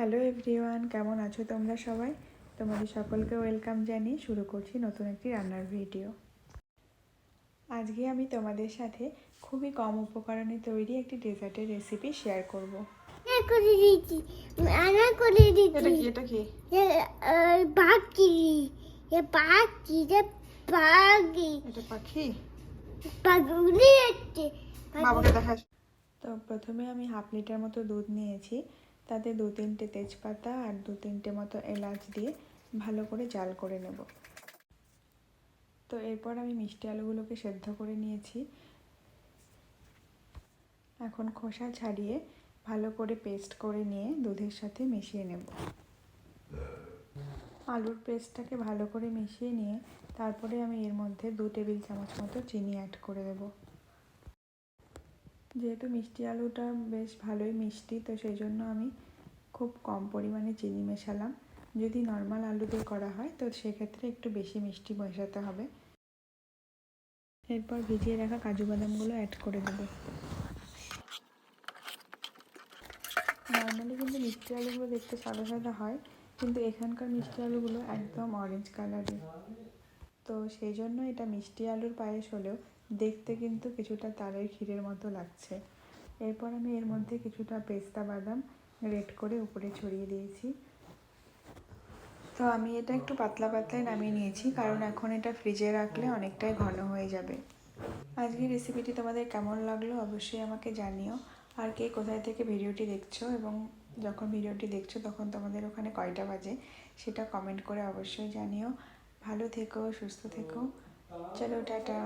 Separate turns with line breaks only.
Hello everyone কেমন আছো তোমরা সবাই? তোমাদের সকলকে ওয়েলকাম জানিয়ে শুরু করছি নতুন একটি রান্নার ভিডিও। আজকে আমি তোমাদের সাথে খুবই কম উপকরণে তৈরি একটি ডেজার্টের রেসিপি শেয়ার করব।
করে দিচ্ছি। রান্না করে দিচ্ছি।
এটা কি
পাখি। এ পাখি রে পাখি।
এটা পাখি?
পাখি
বাবাকে দেখা তো প্রথমে আমি হাফ লিটার মতো দুধ নিয়েছি। তাতে দু তিনটে তেজপাতা আর দু তিনটে মতো এলাচ দিয়ে ভালো করে জাল করে নেব। তো এরপর আমি মিষ্টি আলুগুলোকে সেদ্ধ করে নিয়েছি। এখন খোসা ছাড়িয়ে ভালো করে পেস্ট করে নিয়ে দুধের সাথে মিশিয়ে নেব। আলুর পেস্টটাকে ভালো করে মিশিয়ে নিয়ে তারপরে আমি এর মধ্যে দু টেবিল চামচ মতো চিনি অ্যাড করে দেবো। যেহেতু মিষ্টি আলুটা বেশ ভালোই মিষ্টি, তো সেই জন্য আমি খুব কম পরিমাণে চিনি মেশালাম। যদি নর্মাল আলু দিয়ে করা হয়, তো সেক্ষেত্রে একটু বেশি মিষ্টি মেশাতে হবে। এরপর ভিজিয়ে রাখা কাজু বাদামগুলো অ্যাড করে দেবো। নর্মালি কিন্তু মিষ্টি আলুগুলো দেখতে সাদা সাদা হয়, কিন্তু এখানকার মিষ্টি আলুগুলো একদম অরেঞ্জ কালারের তো সেই জন্য এটা মিষ্টি আলুর পায়েস হলেও দেখতে কিন্তু কিছুটা তালের ক্ষীরের মতো লাগছে। এরপর আমি এর মধ্যে কিছুটা পেস্তা বাদাম রেড করে উপরে ছড়িয়ে দিয়েছি। তো আমি এটা একটু পাতলা পাতলায় নামিয়ে নিয়েছি, কারণ এখন এটা ফ্রিজে রাখলে অনেকটাই ঘন হয়ে যাবে। আজকের রেসিপিটি তোমাদের কেমন লাগল অবশ্যই আমাকে জানিও। আর কে কোথায় থেকে ভিডিওটি দেখছ এবং যখন ভিডিওটি দেখছ তখন তোমাদের ওখানে কয়টা বাজে সেটা কমেন্ট করে অবশ্যই জানিও। ভালো থেকো, সুস্থ থেকো। चलो टाटा।